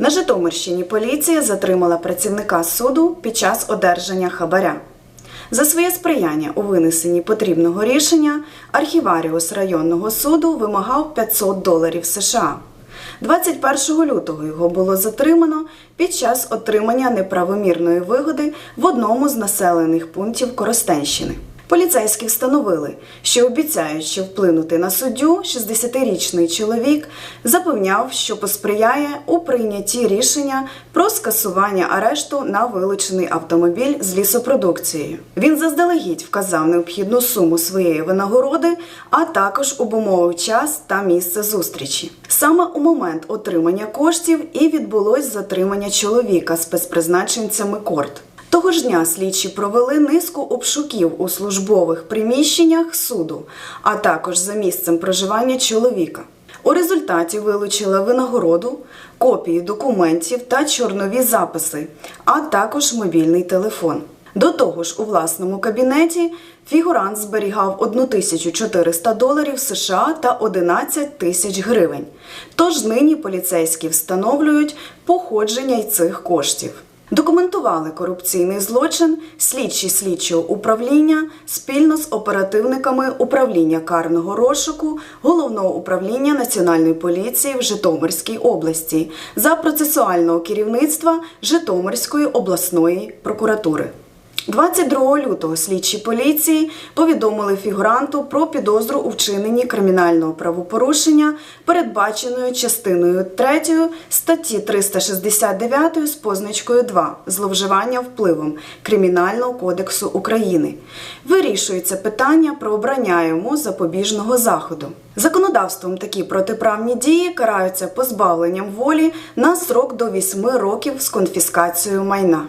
На Житомирщині поліція затримала працівника суду під час одержання хабаря. За своє сприяння у винесенні потрібного рішення архіваріус районного суду вимагав 500 доларів США. 21 лютого його було затримано під час отримання неправомірної вигоди в одному з населених пунктів Коростенщини. Поліцейські встановили, що обіцяючи вплинути на суддю, 60-річний чоловік запевняв, що посприяє у прийнятті рішення про скасування арешту на вилучений автомобіль з лісопродукцією. Він заздалегідь вказав необхідну суму своєї винагороди, а також обумовив час та місце зустрічі. Саме у момент отримання коштів і відбулось затримання чоловіка спецпризначенцями корт. Того ж дня слідчі провели низку обшуків у службових приміщеннях суду, а також за місцем проживання чоловіка. У результаті вилучили винагороду, копії документів та чорнові записи, а також мобільний телефон. До того ж, у власному кабінеті фігурант зберігав 1400 доларів США та 11 тисяч гривень. Тож нині поліцейські встановлюють походження й цих коштів. Документували корупційний злочин слідчі слідчого управління спільно з оперативниками управління карного розшуку головного управління Національної поліції в Житомирській області за процесуального керівництва Житомирської обласної прокуратури. 22 лютого слідчі поліції повідомили фігуранту про підозру у вчиненні кримінального правопорушення, передбаченої частиною 3 статті 369 з позначкою 2 зловживання впливом Кримінального кодексу України. Вирішується питання про обрання йому запобіжного заходу. Законодавством такі протиправні дії караються позбавленням волі на срок до 8 років з конфіскацією майна.